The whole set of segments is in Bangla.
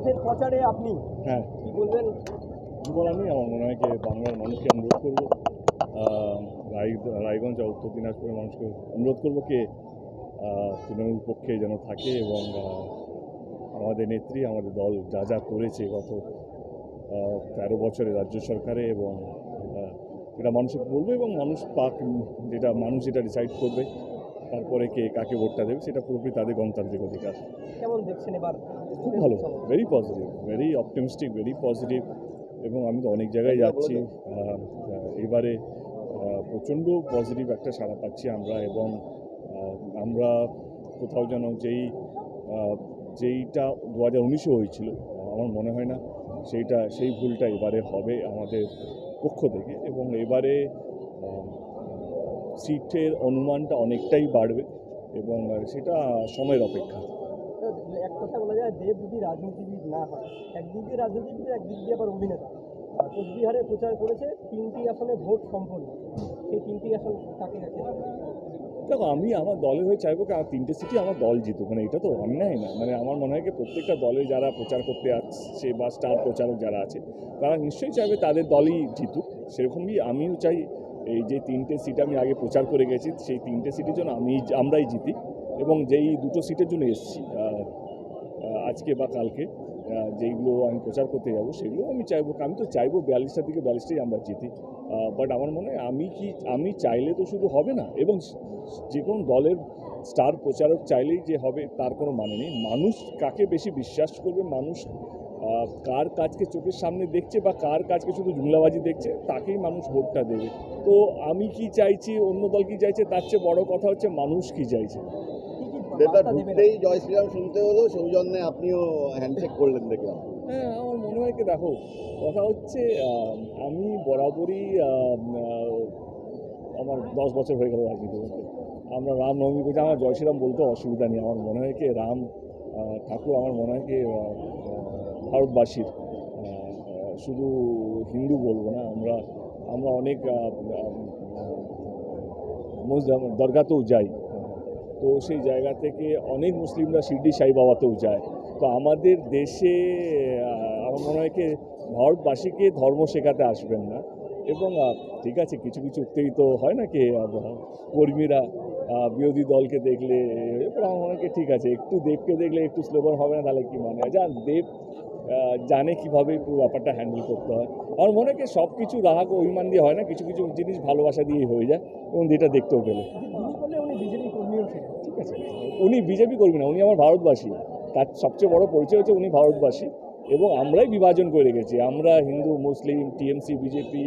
ফের প্রচারে আপনি হ্যাঁ। কি বলবেন? বলার নেই আমার মনে হয় কি বাংলার মানুষকে অনুরোধ করব। রায়গঞ্জ আর উত্তর দিনাজপুরের মানুষকে অনুরোধ করব কি তৃণমূল পক্ষে যেন থাকে এবং আমাদের নেত্রী আমাদের দল যা যা করেছে গত তেরো বছরে রাজ্য সরকারে এবং এটা মানুষকে বলবে এবং মানুষ পাক যেটা মানুষ যেটা ডিসাইড করবে। তারপরে কে কাকে ভোটটা দেবে সেটা পুরোপুরি তাদের গণতান্ত্রিক অধিকার। কেমন দেখছেন এবার? খুব ভালো very positive very optimistic very positive এবং আমি তো অনেক জায়গায় যাচ্ছি। আহ, আহ, এবারে প্রচণ্ড পজিটিভ একটা সাড়া পাচ্ছি আমরা এবং আমরা কোথাও যেন যেই যেইটা দু হাজার উনিশে হয়েছিল আমার মনে হয় না সেইটা সেই ভুলটা এবারে হবে আমাদের পক্ষ থেকে এবং এবারে সিটের অনুমানটা অনেকটাই বাড়বে এবং সেটা সময়ের অপেক্ষা। এক কথা বলা যায় দেব যদি রাজনীতিবিদ না হয় একদিক দিয়ে রাজনীতিবিদ একদিক দিয়ে আবার অভিনেতা। কোচবিহারে প্রচার করেছে তিনটি আসনে ভোট সম্পন্ন। সেই তিনটি আসন কাকে কাকে দেখো আমি আমার দলের হয়ে চাইব কি তিনটে সিটি আমার দল জিতুক মানে এটা তো অন্যায় না। মানে আমার মনে হয় কি প্রত্যেকটা দলে যারা প্রচার করতে আসছে বা স্টার প্রচারক যারা আছে তারা নিশ্চয়ই চাইবে তাদের দলই জিতুক। সেরকমই আমিও চাই এই যে তিনটে সিট আমি আগে প্রচার করে গেছি, সেই তিনটে সিটের জন্য আমি আমরাই জিতি এবং যেই দুটো সিটের জন্য এসেছি আজকে বা কালকে যেইগুলো আমি প্রচার করতে যাব সেগুলো আমি চাইব, আমি তো চাইব বিয়াল্লিশটা থেকে বিয়াল্লিশটাই আমরা জিতি। বাট আমার মনে হয় আমি কি, আমি চাইলে তো শুধু হবে না, এবং যে কোনো দলের স্টার প্রচারক চাইলেই যে হবে, তার কোনো মানে নেই। মানুষ কাকে বেশি বিশ্বাস করবে? মানুষ কার কাজকে চোখের সামনে দেখছে বা কার কাজকে শুধু জুমলাবাজি দেখছে তাকেই মানুষ ভোটটা দেবে। তো আমি কি চাইছি অন্য দল কি চাইছে তার চেয়ে বড় কথা হচ্ছে মানুষ কি চাইছে। ঢুকতেই জয় শ্রীরাম শুনতে হলো সৌজন্যে আপনিও হ্যান্ডশেক করলেন দেখলাম। হ্যাঁ আমার মনে হয় কি দেখো কথা হচ্ছে আমি বরাবরই আমার দশ বছর হয়ে গেল রাজনীতি করতে। আমরা রামনবমী করছি আমার জয় শ্রীরাম বলতে অসুবিধা নেই আমার মনে হয় কি রাম ঠাকুর আমার মনে হয় কি ভারতবাসীর। শুধু হিন্দু বলব না, আমরা আমরা অনেক দরগাতেও যাই। তো সেই জায়গা থেকে অনেক মুসলিমরা শিরডি সাই বাবাতেও যায়। তো আমাদের দেশে আমার মনে হয় কি, ভারতবাসীকে ধর্ম শেখাতে আসবেন না। এবং ঠিক আছে, কিছু কিছু উত্তেজিত হয় না কি কর্মীরা বিরোধী দলকে দেখলে এরপর আমার মনে ঠিক আছে একটু দেবকে দেখলে একটু স্লোগান হবে না তাহলে কি মানে যা দেব জানে কীভাবে পুরো ব্যাপারটা হ্যান্ডেল করতে হয়। আমার মনে হয় সব কিছু ও অভিমান দিয়ে হয় না কিছু কিছু জিনিস ভালোবাসা দিয়েই হয়ে যায় এবং যেটা দেখতেও পেলে। যিনি ঠিক আছে? উনি বিজেপি করবি না উনি আমার ভারতবাসী। তার সবচেয়ে বড় পরিচয় হচ্ছে উনি ভারতবাসী এবং আমরাই বিভাজন করে রেখেছি। আমরা হিন্দু মুসলিম টিএমসি বিজেপি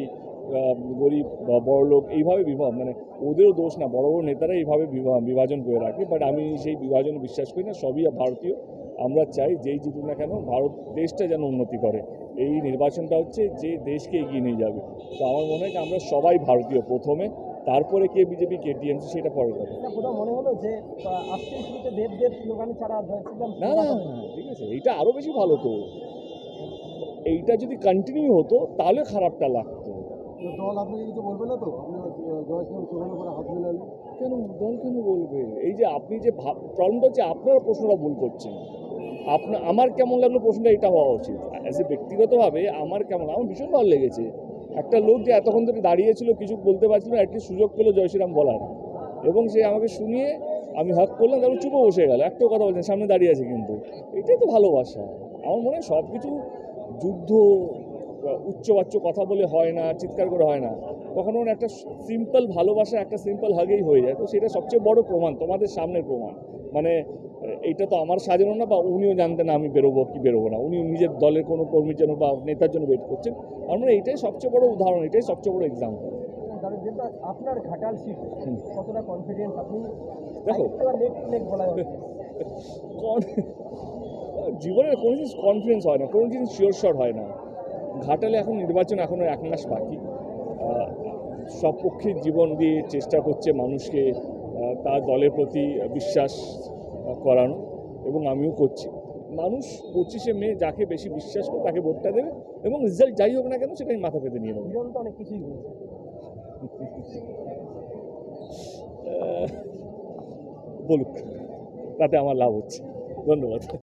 গরিব বা বড়লোক এইভাবে বিভাগ মানে ওদেরও দোষ না বড় বড় নেতারা এইভাবে বিভা- বিভাজন করে রাখে বাট আমি সেই বিভাজন বিশ্বাস করি না সবই ভারতীয়। আমরা চাই যেই জিতুক না কেন ভারত দেশটা যেন উন্নতি করে। এই নির্বাচনটা হচ্ছে যে দেশকে এগিয়ে নিয়ে যাবে। তো আমার মনে হয় যে আমরা সবাই ভারতীয় প্রথমে তারপরে কে বিজেপি কে টিএমসি সেটা পরের কথা। মনে হলো যে না না, ঠিক আছে এইটা আরও বেশি ভালো তো এইটা যদি কন্টিনিউ হতো তাহলে খারাপটা লাগতো। দল আপনাকে কিছু বলবে না তো? আপনি জয় শ্রীরাম স্লোগানের হাত কেন, দল কেন বলবে এই যে আপনি যে প্রবলেমটা হচ্ছে, আপনারা প্রশ্নটা ভুল করছেন। আপনার আমার কেমন লাগল প্রশ্নটা, এটা হওয়া উচিত। অ্যাজ এ ব্যক্তিগতভাবে আমার কেমন আমার ভীষণ ভালো লেগেছে। একটা লোক যে এতক্ষণ ধরে দাঁড়িয়েছিল কিছু বলতে পারছিল না একটি সুযোগ পেল জয়শ্রীরাম বলার। এবং সে আমাকে শুনিয়ে আমি হক করলাম, তারপর চুপে বসে গেল। একটাও কথা বলছেন, সামনে দাঁড়িয়ে আছে কিন্তু। এটাই তো ভালোবাসা। আমার মনে হয় সব কিছু যুদ্ধ উচ্চবাচ্য কথা বলে হয় না চিৎকার করে হয় না। কখনো একটা সিম্পল ভালোবাসা একটা সিম্পল হাগেই হয়ে যায়। তো সেটা সবচেয়ে বড় প্রমাণ তোমাদের সামনের প্রমাণ। মানে এইটা তো আমার সাজানো না বা উনিও জানতেন না আমি বেরোবো কি বেরোবো না। উনি নিজের দলের কোনো কর্মীর জন্য বা নেতার জন্য ওয়েট করছেন। আমার মনে এটাই সবচেয়ে বড় উদাহরণ এটাই সবচেয়ে বড় এক্সাম্পল আপনার ঘাটাল সিট কতটা কনফিডেন্স আপনি? দেখো। জীবনের কোনো জিনিস কনফিডেন্স হয় না কোনো জিনিস শিওর শট হয় না। ঘাটালে এখন নির্বাচন এখনও এক মাস বাকি। সব পক্ষের জীবন দিয়ে চেষ্টা করছে মানুষকে তার দলের প্রতি বিশ্বাস করানো এবং আমিও করছি। মানুষ পঁচিশে মে যাকে বেশি বিশ্বাস করে তাকে ভোটটা দেবে এবং রেজাল্ট যাই হোক না কেন সেটাই মাথা পেতে নিয়ে নেবে। অনেক কিছুই বলুক তাতে আমার লাভ হচ্ছে। ধন্যবাদ।